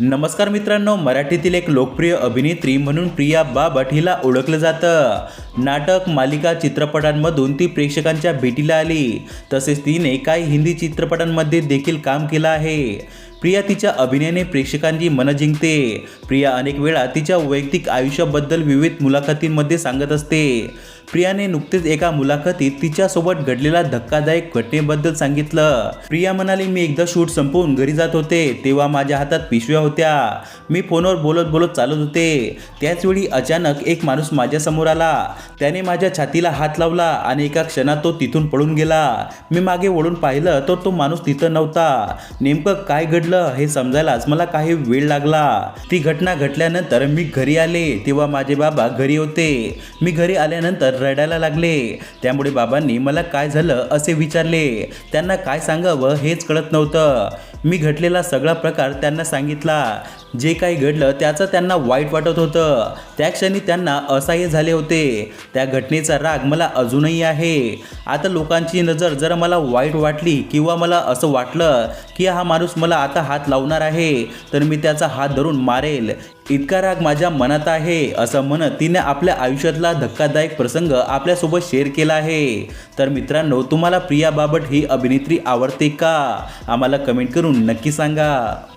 नमस्कार मित्रांनो मराठीतील एक लोकप्रिय अभिनेत्री म्हणून प्रिया बाबट हिला ओळखलं जातं. नाटक मालिका चित्रपटांमधून ती प्रेक्षकांच्या भेटीला आली. तसेच तिने काही हिंदी चित्रपटांमध्ये देखील काम केलं आहे. प्रिया तिच्या अभिनयाने प्रेक्षकांची मनं जिंकते. प्रिया अनेक वेळा तिच्या वैयक्तिक आयुष्याबद्दल विविध मुलाखतींमध्ये सांगत असते. प्रियाने नुकतेच एका मुलाखतीत तिच्यासोबत घडलेला धक्कादायक घटनेबद्दल सांगितलं. प्रिया म्हणाली मी एकदा शूट संपवून घरी जात होते. तेव्हा माझ्या हातात पिशव्या होत्या. मी फोनवर बोलत बोलत चालत होते. त्याचवेळी अचानक एक माणूस माझ्यासमोर आला. त्याने माझ्या छातीला हात लावला आणि एका क्षणात तो तिथून पळून गेला. मी मागे वळून पाहिलं तर तो माणूस तिथं नव्हता. नेमकं काय घडलं हे समजायलाच मला काही वेळ लागला. ती घटना घडल्यानंतर मी घरी आले. तेव्हा माझे बाबा घरी होते. मी घरी आल्यानंतर रडायला लागले. त्यामुळे बाबांनी मला काय झालं असे विचारले. त्यांना काय सांगावं हेच कळत नव्हतं. मी घडलेला सगळा प्रकार त्यांना सांगितला. जे काही घडलं त्याचं त्यांना वाईट वाटत होतं. त्या क्षणी त्यांना असह्य झाले होते. त्या घटनेचा राग मला अजूनही आहे. आता लोकांची नजर जर मला वाईट वाटली किंवा मला असं वाटलं की हा माणूस मला आता हात लावणार आहे तर मी त्याचा हात धरून मारेल. इतका राग माझ्या मनात आहे असं म्हणत तिने आपल्या आयुष्यातला धक्कादायक प्रसंग आपल्यासोबत शेअर केला आहे. तर मित्रांनो तुम्हाला प्रिया बाबट ही अभिनेत्री आवडते का? आम्हाला कमेंट करून नक्की सांगा.